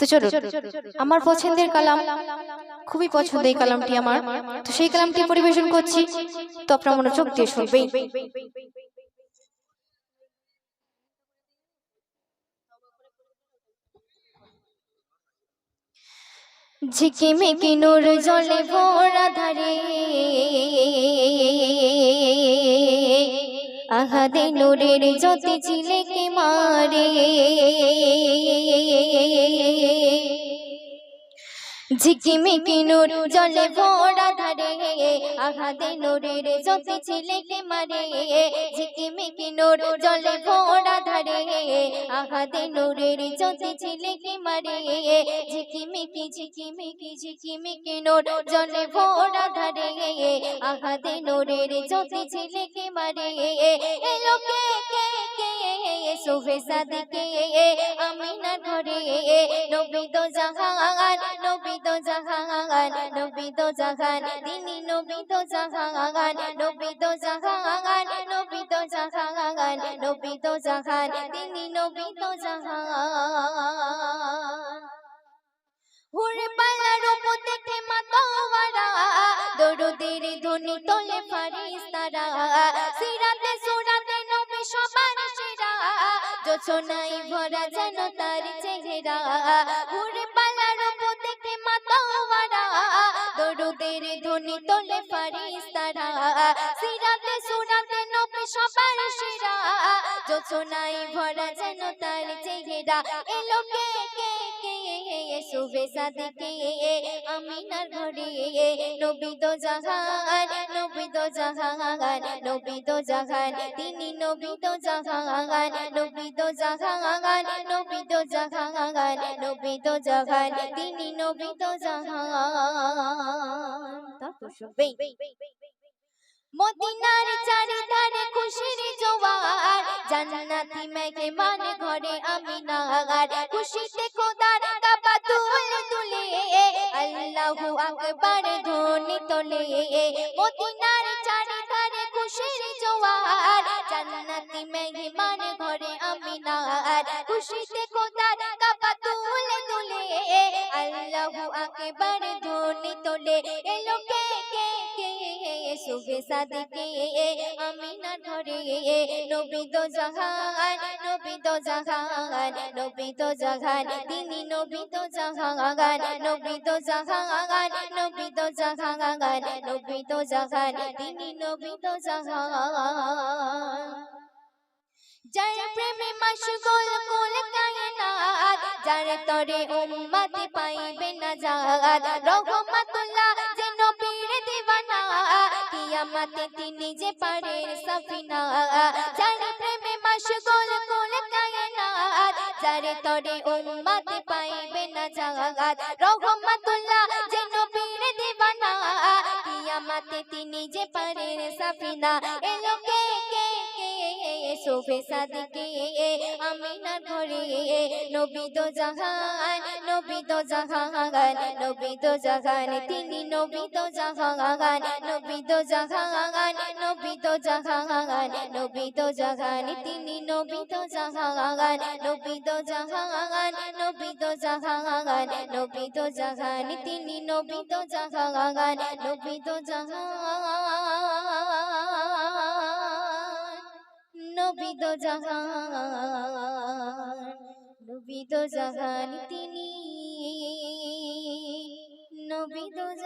তো চলো আমার পছন্দের কালাম খুবই পছন্দ এই কালামটি আমার। তো সেই কালামটি পরিবেশন করছি। তো আপনার মনোযোগ দিয়ে শুনবেই। ঝিকিমিকি নূর জলে ভরা ধারে আহাদে নোরের জ্যোতি ঝিলেকে মারে। ঝিকিমিকি নূর জলে ভরা ধারে, আহাদে নূরের জ্যোতি ঝিলেকে মারে, ঝিকিমিকি নূর জলে ভরা ধারে, আহাদে নূরের জ্যোতি ঝিলেকে মারে, ঝিকিমিকি ঝিকিমিকি ঝিকিমিকি নূর জলে ভরা ধারে, আহাদে নূরের জ্যোতি ঝিলেকে মারে এলো কে কে কে সুফে সাদিকে, আমিনা ঘরে নবী দো জাহান দো জাহান নবী দো জাহান তিনি নবী দো জাহান নবী দো জাহান নবী দো জাহান নবী দো জাহান তিনি নবী দো জাহান হুরে পাল্লার উপর দেখে মাতোয়ারা দরুদের ধ্বনি তোলে ফারিস্তারা সিরাতে সুরাতে নবী সবার সেরা যোচনাই ভরা যেন তার চেহারা হুরে মাতোয়ারা দরুদের ধ্বনি তোলে ফারিস্তারা সিরাতে সুরাতে নবী সবার সেরা যোচনাই ভরা যেন তার চেহারা। এলো কে কে সুবে সাদিকে আমিনার ঘরে নবী দো জাহান নবী দো জাহান নবী জাহান, তিনি নবী জাহান নবী জাহান নবী জাহান নবী জাহান, তিনি নবী জাহান। তারপর শুনবেই। মদিনার চারিধারে খুশির জোয়ার। জান্নাতি মেহমান ঘরে আমিনার খুশিতে খোদার কাবা তুলে তুলে। আল্লাহু আকবার ধ্বনি তোলে। মদিনার চারিধারে খুশির জোয়ার। জান্নাতি মেহমান ঘরে আমিনার সুবে সাদিকে আমিনার ঘরে নবী দো জাহান নবী দো জাহান নবী জাহান তিনি নবী জাহান নবী জাহান নবী জাহান নবী জাহান তিনি নবী জাহান। যার প্রেমে মাশগুল কুল কায়নাত যার তরে উম্মত পাইবে না জাত রহমাতুল্লাহ কিয়ামতে তিনি যে পারের সফিনা, যার প্রেমে মাশগুল কুল কায়নাত যার তরে উম্মত পাইবে না জাগাত রহমাতুল্লাহ যে নবীর দিওয়ানা কিয়ামতে তিনি যে পারের সফিনা কে সোফে সাদিকে আমিনার ঘরে নবী দো জাহান নবী দো জাহান নবী দো জাহান তিনি নবী দো জাহান নবী দো জাহান নবী দো জাহান নবী দো জাহান তিনি নবী দো জাহান নবী দো জাহান নবী দো জাহান নবী দো জাহান তিনি নবী দো জাহান নবী জাহান নবী দো জাহান নবিদ জাহান তিনি নবী দো জাহান